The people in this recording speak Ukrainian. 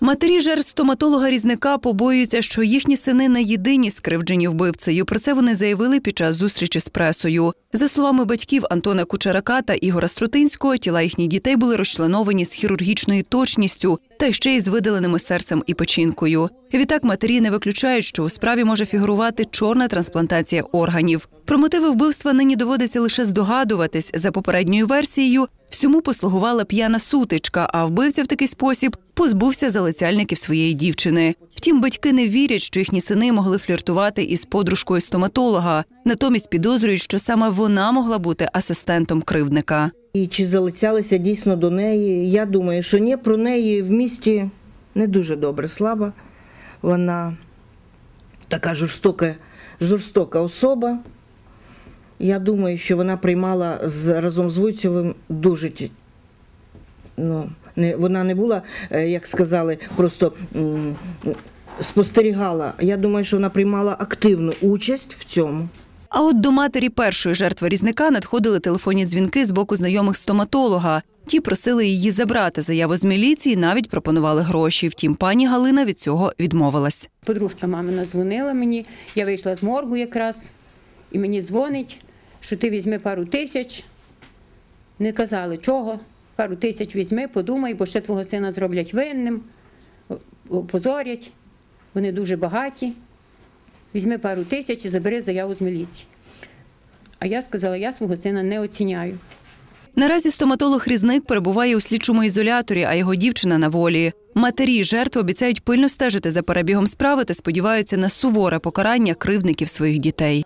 Матері жертв стоматолога різника побоюються, що їхні сини не єдині скривджені вбивцею. Про це вони заявили під час зустрічі з пресою. За словами батьків Антона Кучерака та Ігора Струтинського, тіла їхніх дітей були розчленовані з хірургічною точністю та ще й з видаленими серцем і печінкою. Відтак матері не виключають, що у справі може фігурувати чорна трансплантація органів. Про мотиви вбивства нині доводиться лише здогадуватись. За попередньою версією, всьому послугувала п'яна сутичка, а вбивця в такий спосіб позбувся залицяльників своєї дівчини. Втім, батьки не вірять, що їхні сини могли фліртувати із подружкою стоматолога. Натомість підозрюють, що саме вона могла бути асистентом кривдника. І чи залицялися дійсно до неї? Я думаю, що ні, про неї в місті не дуже добре слава. Вона така жорстока, жорстока особа. Я думаю, що вона приймала з, разом з Вуйцевим дуже ну, не, вона не була, е, як сказали, просто спостерігала. Я думаю, що вона приймала активну участь в цьому. А от до матері першої жертви різника надходили телефонні дзвінки з боку знайомих стоматолога. Ті просили її забрати заяву з міліції, навіть пропонували гроші. Втім, пані Галина від цього відмовилась. Подружка мамина дзвонила мені, я вийшла з моргу якраз, і мені дзвонить, що ти візьми пару тисяч. Не казали, чого. Пару тисяч візьми, подумай, бо ще твого сина зроблять винним, опозорять. Вони дуже багаті. Візьми пару тисяч і забери заяву з міліції. А я сказала, я свого сина не оціняю. Наразі стоматолог різник перебуває у слідчому ізоляторі, а його дівчина на волі. Матері жертв обіцяють пильно стежити за перебігом справи та сподіваються на суворе покарання кривдників своїх дітей.